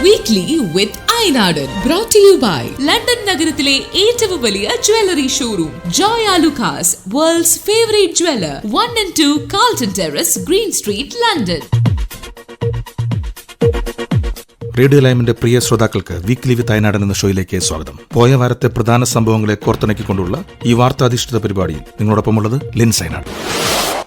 Weekly with ഐനാടൻ brought you by London നഗരത്തിലെ ഏറ്റവും വലിയ jewellery showroom Joyalukkas world's favourite jeweller one and two Carlton Terrace Green Street London radio ലൈമിന്റെ പ്രിയ ശ്രോതാക്കൾക്ക് weekly വിത്ത് അയനാടൻ എന്ന ഷോയിലേക്ക് സ്വാഗതം. പോയ വാരത്തെ പ്രധാന സംഭവങ്ങളെ കോർത്തിണക്കിക്കൊണ്ടുള്ള ഈ വാർത്താധിഷ്ഠിത പരിപാടിയിൽ നിങ്ങളോടൊപ്പമുള്ളത് ലിൻസ് സൈനാട്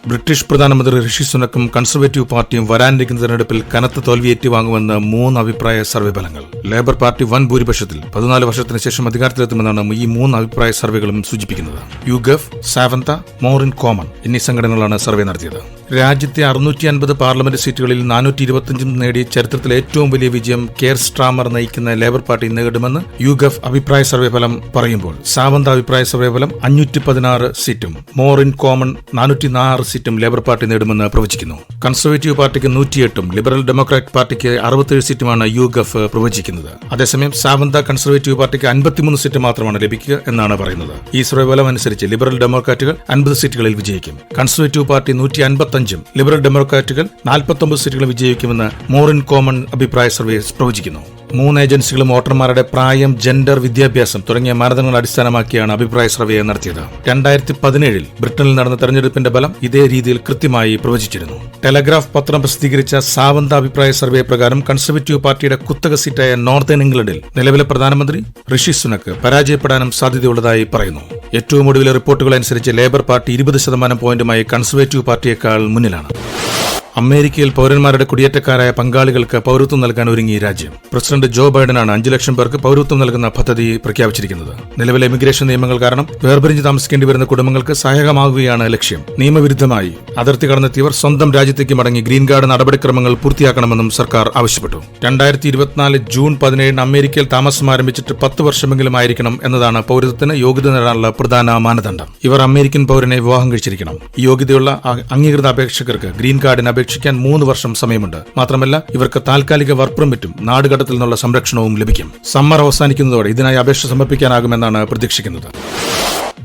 ബ്രിട്ടീഷ് പ്രധാനമന്ത്രി ഋഷി സുനക്കും കൺസർവേറ്റീവ് പാർട്ടിയും വരാനിരിക്കുന്ന തെരഞ്ഞെടുപ്പിൽ കനത്ത തോൽവി ഏറ്റുവാങ്ങുമെന്ന് മൂന്ന് അഭിപ്രായ സർവേ ഫലങ്ങൾ. ലേബർ പാർട്ടി വൻ ഭൂരിപക്ഷത്തിൽ പതിനാല് വർഷത്തിന് ശേഷം അധികാരത്തിലെത്തുമെന്നാണ് ഈ മൂന്ന് അഭിപ്രായ സർവേകളും സൂചിപ്പിക്കുന്നത്. യുഗഫ് സാവന്ത മോറിൻ കോമൺ എന്നീ സംഘടനകളാണ് സർവേ നടത്തിയത്. രാജ്യത്തെ അറുന്നൂറ്റി അൻപത് പാർലമെന്റ് സീറ്റുകളിൽ നാനൂറ്റി ഇരുപത്തിയഞ്ചും നേടി ചരിത്രത്തിലെ ഏറ്റവും വലിയ വിജയം കെയർ സ്ട്രാമർ നയിക്കുന്ന ലേബർ പാർട്ടി നേടുമെന്ന് യുഗഫ് അഭിപ്രായ സർവേ ഫലം പറയുമ്പോൾ സാവന്ത അഭിപ്രായ സർവേ ഫലം അഞ്ഞൂറ്റി പതിനാറ് സീറ്റും മോറിൻ കോമൺ നാനൂറ്റി സീറ്റും ലേബർ പാർട്ടി നേടുമെന്ന് പ്രവചിക്കുന്നു. കൺസർവേറ്റീവ് പാർട്ടിക്ക് നൂറ്റിയെട്ടും ലിബറൽ ഡെമോക്രാറ്റിക് പാർട്ടിക്ക് അറുപത്തേഴ് സീറ്റുമാണ് യു ഗഫ് പ്രവചിക്കുന്നത്. അതേസമയം സാവന്ത കൺസർവേറ്റീവ് പാർട്ടിക്ക് അൻപത്തിമൂന്ന് സീറ്റ് മാത്രമാണ് ലഭിക്കുക എന്നാണ് പറയുന്നത്. ഈ സർവേഫലം അനുസരിച്ച് ലിബറൽ ഡെമോക്രാറ്റുകൾ അൻപത് സീറ്റുകളിൽ വിജയിക്കും. കൺസർവേറ്റീവ് പാർട്ടി നൂറ്റി അൻപത്തഞ്ചും ലിബറൽ ഡെമോക്രാറ്റുകൾ നാൽപ്പത്തൊമ്പത് സീറ്റുകൾ വിജയിക്കുമെന്ന് മോറിൻ കോമൺ അഭിപ്രായ സർവേ പ്രവചിക്കുന്നു. മൂന്ന് ഏജൻസികളും വോട്ടർമാരുടെ പ്രായം ജെൻഡർ വിദ്യാഭ്യാസം തുടങ്ങിയ മാനദണ്ഡങ്ങൾ അടിസ്ഥാനമാക്കിയാണ് അഭിപ്രായ സർവേ നടത്തിയത്. രണ്ടായിരത്തി പതിനേഴിൽ ബ്രിട്ടനിൽ നടന്ന തെരഞ്ഞെടുപ്പിന്റെ ഫലം ഇതേ രീതിയിൽ കൃത്യമായി പ്രവചിച്ചിരുന്നു. ടെലഗ്രാഫ് പത്രം പ്രസിദ്ധീകരിച്ച സാവന്ത അഭിപ്രായ സർവേ പ്രകാരം കൺസർവേറ്റീവ് പാർട്ടിയുടെ കുത്തക സീറ്റായ നോർത്തേൺ ഇംഗ്ലണ്ടിൽ നിലവിലെ പ്രധാനമന്ത്രി ഋഷി സുനക്ക് പരാജയപ്പെടാനും സാധ്യതയുള്ളതായി പറയുന്നു. ഏറ്റവും ഒടുവിലെ റിപ്പോർട്ടുകൾ അനുസരിച്ച് ലേബർ പാർട്ടി ഇരുപത് ശതമാനം പോയിന്റുമായി കൺസർവേറ്റീവ് പാർട്ടിയേക്കാൾ മുന്നിലാണ്. അമേരിക്കയിൽ പൗരന്മാരുടെ കുടിയേറ്റക്കാരായ പങ്കാളികൾക്ക് പൗരത്വം നൽകാൻ ഒരുങ്ങി രാജ്യം. പ്രസിഡന്റ് ജോ ബൈഡനാണ് അഞ്ചു ലക്ഷം പേർക്ക് പൗരത്വം നൽകുന്ന പദ്ധതി പ്രഖ്യാപിച്ചിരിക്കുന്നത്. നിലവിലെ ഇമിഗ്രേഷൻ നിയമങ്ങൾ കാരണം വേർപിരിഞ്ഞ് താമസിക്കേണ്ടി വരുന്ന കുടുംബങ്ങൾക്ക് സഹായകമാകുകയാണ് ലക്ഷ്യം. നിയമവിരുദ്ധമായി അതിർത്തി കടന്നെത്തിയവർ സ്വന്തം രാജ്യത്തേക്ക് മടങ്ങി ഗ്രീൻ കാർഡ് നടപടിക്രമങ്ങൾ പൂർത്തിയാക്കണമെന്നും സർക്കാർ ആവശ്യപ്പെട്ടു. രണ്ടായിരത്തി ഇരുപത്തിനാല് ജൂൺ പതിനേഴിന് അമേരിക്കയിൽ താമസം ആരംഭിച്ചിട്ട് പത്ത് വർഷമെങ്കിലും ആയിരിക്കണം എന്നതാണ് പൗരത്വത്തിന് യോഗ്യത നേടാനുള്ള പ്രധാന മാനദണ്ഡം. ഇവർ അമേരിക്കൻ പൗരനെ വിവാഹം കഴിച്ചിരിക്കണം. യോഗ്യതയുള്ള അംഗീകൃത അപേക്ഷകർക്ക് ഗ്രീൻ കാർഡിന് അപേക്ഷിക്കാൻ മൂന്ന് വർഷം സമയമുണ്ട്. മാത്രമല്ല ഇവർക്ക് താൽക്കാലിക വർക്ക് പെർമിറ്റും നാടുകടത്തിൽ നിന്നുള്ള സംരക്ഷണവും ലഭിക്കും. സമ്മർ അവസാനിക്കുന്നതോടെ ഇതിനായി അപേക്ഷ സമർപ്പിക്കാനാകുമെന്നാണ് പ്രതീക്ഷിക്കുന്നത്.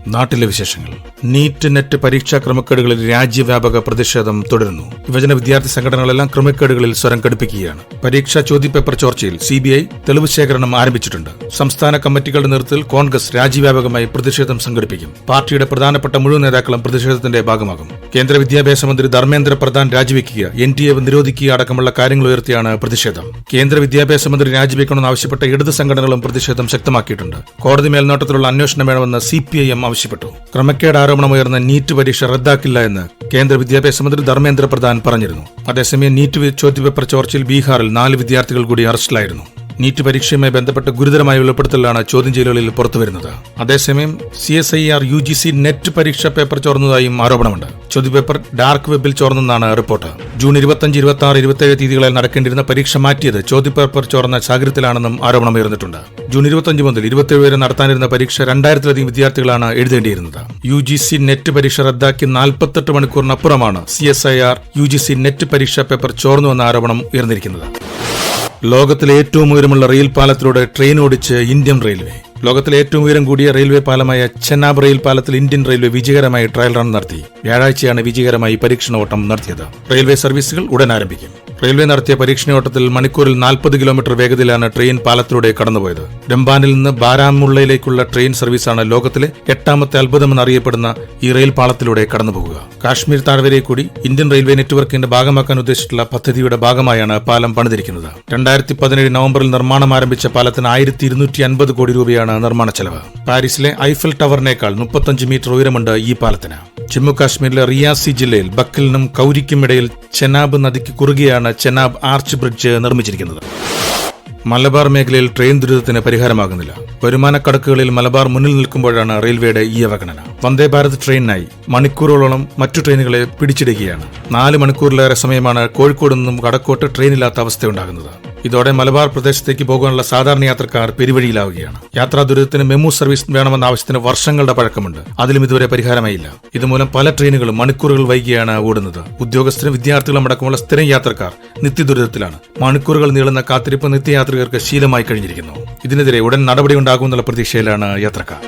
നാട്ടിലെ വിശേഷങ്ങൾ. നീറ്റ് നെറ്റ് പരീക്ഷാ ക്രമക്കേടുകളിൽ രാജ്യവ്യാപക പ്രതിഷേധം തുടരുന്നു. യുവജന വിദ്യാർത്ഥി സംഘടനകളെല്ലാം ക്രമക്കേടുകളിൽ സ്വരം കടുപ്പിക്കുകയാണ് പരീക്ഷാ ചോദ്യപേപ്പർ ചോർച്ചയിൽ സി ബി ഐ തെളിവ് ശേഖരണം ആരംഭിച്ചിട്ടുണ്ട്. സംസ്ഥാന കമ്മിറ്റികളുടെ നേതൃത്വത്തിൽ കോൺഗ്രസ് രാജ്യവ്യാപകമായി പ്രതിഷേധം സംഘടിപ്പിക്കും. പാർട്ടിയുടെ പ്രധാനപ്പെട്ട മുഴുവൻ നേതാക്കളും പ്രതിഷേധത്തിന്റെ ഭാഗമാകും. കേന്ദ്ര വിദ്യാഭ്യാസ മന്ത്രി ധർമ്മേന്ദ്ര പ്രധാൻ രാജിവെക്കുക എൻ ടി എ നിരോധിക്കുക അടക്കമുള്ള കാര്യങ്ങൾ ഉയർത്തിയാണ് പ്രതിഷേധം. കേന്ദ്ര വിദ്യാഭ്യാസ മന്ത്രി രാജിവെക്കണമെന്ന് ആവശ്യപ്പെട്ട ഇടത് സംഘടനകളും പ്രതിഷേധം ശക്തമാക്കിയിട്ടുണ്ട്. കോടതി മേൽനോട്ടത്തിലുള്ള അന്വേഷണം വേണമെന്ന് സി പി ഐ എം ആവശ്യപ്പെട്ടു. ക്രമക്കേട് ആരോപണമുയർന്ന നീറ്റ് പരീക്ഷ റദ്ദാക്കില്ല എന്ന് കേന്ദ്ര വിദ്യാഭ്യാസ മന്ത്രി ധർമ്മേന്ദ്ര പ്രധാൻ പറഞ്ഞിരുന്നു. അതേസമയം നീറ്റ് ചോദ്യപേപ്പർ ചോർച്ചയിൽ ബീഹാറിൽ നാല് വിദ്യാർത്ഥികൾ കൂടി അറസ്റ്റിലായിരുന്നു. നീറ്റ് പരീക്ഷയുമായി ബന്ധപ്പെട്ട ഗുരുതരമായ വെളിപ്പെടുത്തലാണ് ചോദ്യം ചെയ്യലുകളിൽ പുറത്തുവരുന്നത് അതേസമയം C S I R U G C NET പരീക്ഷ പേപ്പർ ചോർന്നതായും ആരോപണമുണ്ട്. ചോദ്യപേപ്പർ ഡാർക്ക് വെബിൽ ചോർന്നെന്നാണ് റിപ്പോർട്ട്. ജൂൺ ഇരുപത്തഞ്ച് ഇരുപത്തി ആറ് ഇരുപത്തേഴ് തീയതികളിൽ നടക്കേണ്ടിരുന്ന പരീക്ഷ മാറ്റിയത് ചോദ്യപേപ്പർ ചോർന്ന സാഹചര്യത്തിലാണെന്നും ആരോപണം ഉയർന്നിട്ടുണ്ട്. ജൂൺ ഇരുപത്തഞ്ച് മുതൽ ഇരുപത്തിയേഴ് വരെ നടത്താനിരുന്ന പരീക്ഷ രണ്ടായിരത്തിലധികം വിദ്യാർത്ഥികളാണ് എഴുതേണ്ടിയിരുന്നത്. യു ജി സി നെറ്റ് പരീക്ഷ റദ്ദാക്കി നാൽപ്പത്തെട്ട് മണിക്കൂറിനപ്പുറമാണ് C S I R U G C NET പരീക്ഷാ പേപ്പർ ചോർന്നുവെന്ന ആരോപണം ഉയർന്നിരിക്കുന്നത്. ലോകത്തിലെ ഏറ്റവും ഉയരമുള്ള റെയിൽ പാലത്തിലൂടെ ട്രെയിൻ ഓടിച്ച് ഇന്ത്യൻ റെയിൽവേ ലോകത്തിലെ ഏറ്റവും ഉയരം കൂടിയ റെയിൽവേ പാലമായ ചെന്നാബ് റെയിൽ പാലത്തിൽ ഇന്ത്യൻ റെയിൽവേ വിജയകരമായി ട്രയൽ റൺ നടത്തി. വ്യാഴാഴ്ചയാണ് വിജയകരമായി പരീക്ഷണ ഓട്ടം നടത്തിയത്. റെയിൽവേ സർവീസുകൾ ഉടൻ ആരംഭിക്കും. റെയിൽവേ നടത്തിയ പരീക്ഷണയോട്ടത്തിൽ മണിക്കൂറിൽ നാൽപ്പത് കിലോമീറ്റർ വേഗതയിലാണ് ട്രെയിൻ പാലത്തിലൂടെ കടന്നുപോയത്. ഡംബാനിൽ നിന്ന് ബാരാമുള്ളയിലേക്കുള്ള ട്രെയിൻ സർവീസാണ് ലോകത്തിലെ എട്ടാമത്തെ അത്ഭുതമെന്ന് അറിയപ്പെടുന്ന ഈ റെയിൽ പാളത്തിലൂടെ കടന്നുപോകുക. കാശ്മീർ താഴ്വരയെ കൂടി ഇന്ത്യൻ റെയിൽവേ നെറ്റ്വർക്കിന്റെ ഭാഗമാക്കാൻ ഉദ്ദേശിച്ചിട്ടുള്ള പദ്ധതിയുടെ ഭാഗമായാണ് പാലം പണിതിരിക്കുന്നത്. രണ്ടായിരത്തി പതിനേഴ് നവംബറിൽ നിർമ്മാണം ആരംഭിച്ച പാലത്തിന് ആയിരത്തി ഇരുന്നൂറ്റി അൻപത് കോടി രൂപയാണ് നിർമ്മാണ ചെലവ്. പാരീസിലെ ഐഫൽ ടവറിനേക്കാൾ മുപ്പത്തഞ്ച് മീറ്റർ ഉയരമുണ്ട് ഈ പാലത്തിന്. ജമ്മു കാശ്മീരിലെ റിയാസി ജില്ലയിൽ ബക്കലിനും കൌരിക്കും ഇടയിൽ ചെനാബ് നദിക്ക് കുറുകെയാണ് ചെനാബ് ആർച്ച് ബ്രിഡ്ജ് നിർമ്മിച്ചിരിക്കുന്നത്. മലബാർ മേഖലയിൽ ട്രെയിൻ ദുരിതത്തിന് പരിഹാരമാകുന്നില്ല. വരുമാനക്കടക്കുകളിൽ മലബാർ മുന്നിൽ നിൽക്കുമ്പോഴാണ് റെയിൽവേയുടെ ഈ അവഗണന. വന്ദേ ഭാരത് ട്രെയിനിനായി മണിക്കൂറുകളോളം മറ്റു ട്രെയിനുകളെ പിടിച്ചിടുകയാണ്. നാല് മണിക്കൂറിലേറെ സമയമാണ് കോഴിക്കോട് നിന്നും കടക്കോട്ട് ട്രെയിനില്ലാത്ത അവസ്ഥയുണ്ടാകുന്നത്. ഇതോടെ മലബാർ പ്രദേശത്തേക്ക് പോകാനുള്ള സാധാരണ യാത്രക്കാർ പെരുവഴിയിലാവുകയാണ്. യാത്രാ ദുരിതത്തിന് മെമു സർവീസ് വേണമെന്ന ആവശ്യത്തിന് വർഷങ്ങളുടെ പഴക്കമുണ്ട്. അതിലും ഇതുവരെ പരിഹാരമായില്ല. ഇതുമൂലം പല ട്രെയിനുകളും മണിക്കൂറുകൾ വൈകിയാണ് ഓടുന്നത്. ഉദ്യോഗസ്ഥരും വിദ്യാർത്ഥികളും അടക്കമുള്ള സ്ഥിരം യാത്രക്കാർ നിത്യദുരിതത്തിലാണ്. മണിക്കൂറുകൾ നീളുന്ന കാത്തിരിപ്പ് നിത്യയാത്രികർക്ക് ശീലമായി കഴിഞ്ഞിരിക്കുന്നു. ഇതിനെതിരെ ഉടൻ നടപടി ഉണ്ടാകുമെന്നുള്ള പ്രതീക്ഷയിലാണ് യാത്രക്കാർ.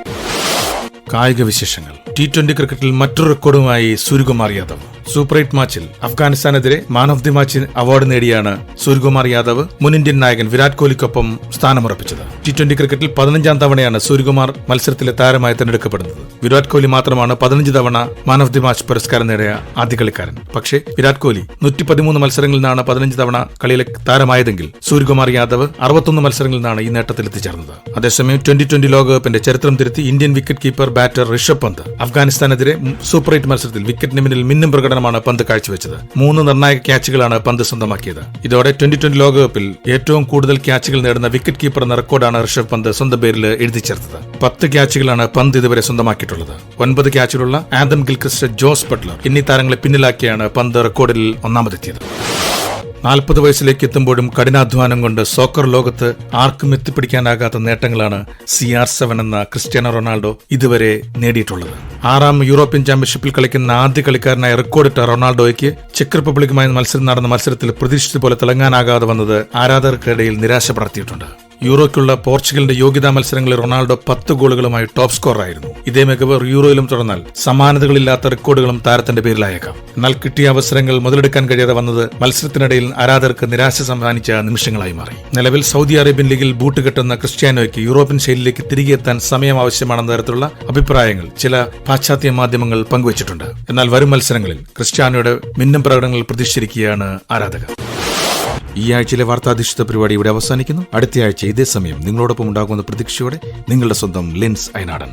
കായിക വിശേഷങ്ങൾ. ടി ട്വന്റി ക്രിക്കറ്റിൽ മറ്റൊരു റെക്കോർഡുമായി സൂര്യകുമാർ യാദവ്. സൂപ്പർ എയ്റ്റ് മാച്ചിൽ അഫ്ഗാനിസ്ഥാനെതിരെ man of the match award നേടിയാണ് സൂര്യകുമാർ യാദവ് മുൻ ഇന്ത്യൻ നായകൻ വിരാട് കോഹ്ലിക്കൊപ്പം സ്ഥാനമുറപ്പിച്ചത്. ടി ട്വന്റി ക്രിക്കറ്റിൽ പതിനഞ്ചാം തവണയാണ് സൂര്യകുമാർ മത്സരത്തിലെ താരമായി തിരഞ്ഞെടുക്കപ്പെടുന്നത്. വിരാട് കോഹ്ലി മാത്രമാണ് പതിനഞ്ച് തവണ മാൻ ഓഫ് ദി മാച്ച് പുരസ്കാരം നേടിയ ആദ്യ കളിക്കാരൻ. പക്ഷേ വിരാട് കോഹ്ലി നൂറ്റി പതിമൂന്ന് മത്സരങ്ങളിൽ നിന്നാണ് പതിനഞ്ച് തവണ കളിയിലെ താരമായതെങ്കിൽ സൂര്യകുമാർ യാദവ് അറുപത്തൊന്ന് മത്സരങ്ങളിൽ നിന്നാണ് ഈ നേട്ടത്തിൽ എത്തിച്ചേർന്നത് അതേസമയം ട്വന്റി ട്വന്റി ലോകകപ്പിന്റെ ചരിത്രം തിരുത്തി Indian wicket keeper batter Rishabh Pant അഫ്ഗാനിസ്ഥാനെതിരെ super eight മത്സരത്തിൽ വിക്കറ്റിന് മുന്നിൽ മിന്നും പ്രകടനമാണ് പന്ത് കാഴ്ചവെച്ചത്. മൂന്ന് നിർണായക ക്യാച്ചുകളാണ് പന്ത് സ്വന്തമാക്കിയത്. ഇതോടെ ട്വന്റി ട്വന്റി ലോകകപ്പിൽ ഏറ്റവും കൂടുതൽ ക്യാച്ചുകൾ നേടുന്ന വിക്കറ്റ് കീപ്പർ എന്ന റെക്കോർഡാണ് ഋഷഭ് പന്ത് സ്വന്തം പേരിൽ എഴുതി ചേർത്തത്. പത്ത് ക്യാച്ചുകളാണ് പന്ത് ഇതുവരെ സ്വന്തമാക്കിയിട്ടുള്ളത്. ഒൻപത് ക്യാച്ചുകളുള്ള ആദം ഗിൽക്രിസ്റ്റ് ജോസ് ബട്ട്ലർ എന്നീ താരങ്ങളെ പിന്നിലാക്കിയാണ് പന്ത് റെക്കോർഡിൽ ഒന്നാമതെത്തിയത്. നാൽപ്പത് വയസ്സിലേക്ക് എത്തുമ്പോഴും കഠിനാധ്വാനം കൊണ്ട് സോക്കർ ലോകത്ത് ആർക്കും എത്തിപ്പിടിക്കാനാകാത്ത നേട്ടങ്ങളാണ് സി ആർ സെവൻ എന്ന ക്രിസ്ത്യാനോ റൊണാൾഡോ ഇതുവരെ നേടിയിട്ടുള്ളത്. ആറാം യൂറോപ്യൻ ചാമ്പ്യൻഷിപ്പിൽ കളിക്കുന്ന ആദ്യ കളിക്കാരനായ റെക്കോർഡിട്ട റൊണാൾഡോയ്ക്ക് ചെക്ക് റിപ്പബ്ലിക്കുമായി മത്സരം നടന്ന മത്സരത്തിൽ പ്രതീക്ഷിച്ചതുപോലെ തിളങ്ങാനാകാതെ വന്നത് ആരാധകർക്കിടയിൽ നിരാശ പടർത്തിയിട്ടുണ്ട്. യൂറോയ്ക്കുള്ള പോർച്ചുഗലിന്റെ യോഗ്യതാ മത്സരങ്ങളിൽ റൊണാൾഡോ പത്ത് ഗോളുകളുമായി ടോപ്പ് സ്കോറായിരുന്നു ഇതേ മികവ് യൂറോയിലും തുടർന്നാൽ സമാനതകളില്ലാത്ത റെക്കോർഡുകളും താരത്തിന്റെ പേരിലായേക്കാം. എന്നാൽ കിട്ടിയ അവസരങ്ങൾ മുതലെടുക്കാൻ കഴിയാതെ വന്നത് മത്സരത്തിനിടയിൽ ആരാധകർക്ക് നിരാശ സമ്മാനിച്ച നിമിഷങ്ങളായി മാറി. നിലവിൽ സൗദി അറേബ്യൻ ലീഗിൽ ബൂട്ട് കെട്ടുന്ന ക്രിസ്ത്യാനോയ്ക്ക് യൂറോപ്യൻ ശൈലിയിലേക്ക് തിരികെ എത്താൻ സമയം ആവശ്യമാണെന്ന തരത്തിലുള്ള അഭിപ്രായങ്ങൾ ചില പാശ്ചാത്യ മാധ്യമങ്ങൾ പങ്കുവച്ചിട്ടുണ്ട്. എന്നാൽ വരും മത്സരങ്ങളിൽ ക്രിസ്ത്യാനോയുടെ മിന്നും പ്രകടനങ്ങൾ പ്രതീക്ഷിച്ചിരിക്കുകയാണ് ആരാധകർ. ഈ ആഴ്ചയിലെ വാർത്താധിഷ്ഠിത പരിപാടി ഇവിടെ അവസാനിക്കുന്നു. അടുത്ത ആഴ്ച ഇതേ സമയം നിങ്ങളോടൊപ്പം ഉണ്ടാകുന്ന പ്രതീക്ഷയോടെ നിങ്ങളുടെ സ്വന്തം ലെൻസ് അയനാടൻ.